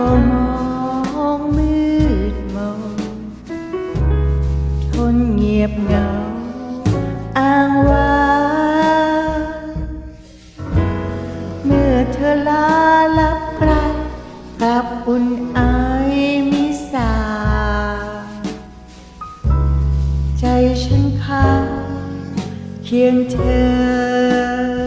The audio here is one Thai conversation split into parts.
ก็มองมืดมนทนเงียบเหงาอ้างว้างเมื่อเธอลาลับไกลกับอุ่นไอมิสา ใจฉันค้างเคียงเธอ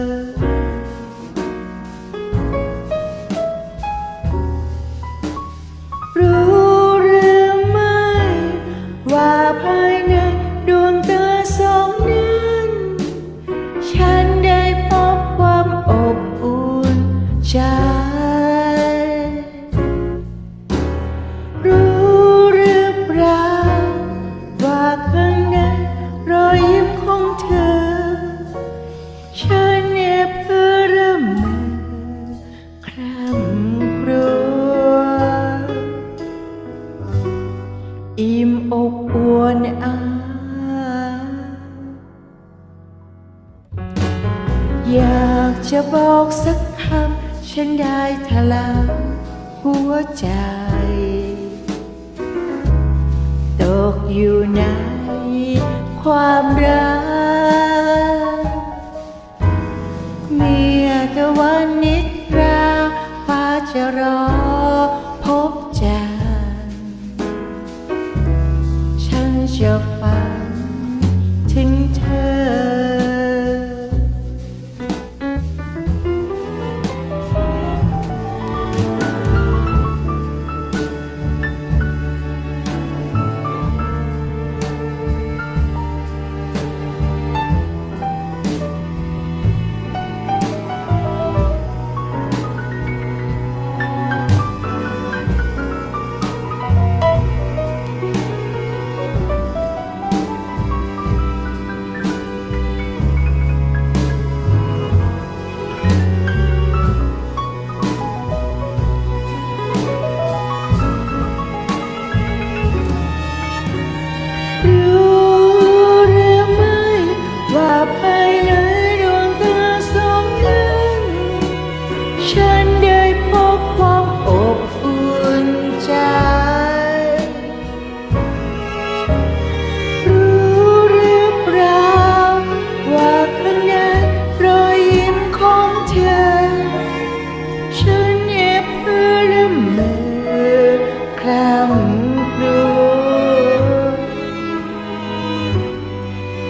อยากจะบอกสักคำฉันได้ทลายหัวใจ ตกอยู่ในความรักเมื่อตะวันนิดราฟ้าจะรอพบจันฉันจะฝันถึงเธอ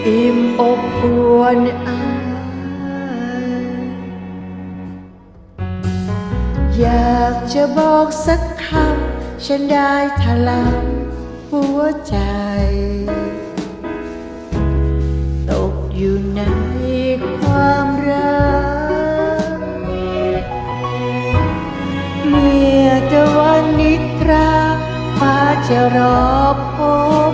อิ่มอบอวนอายอยากจะบอกสักคำฉันได้ทลายหัวใจ ตกอยู่ในความรักเมื่อตะวันนิทราฟ้าจะรอพบ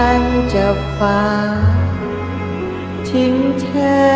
ฉันจะฝากทิ้งเธอ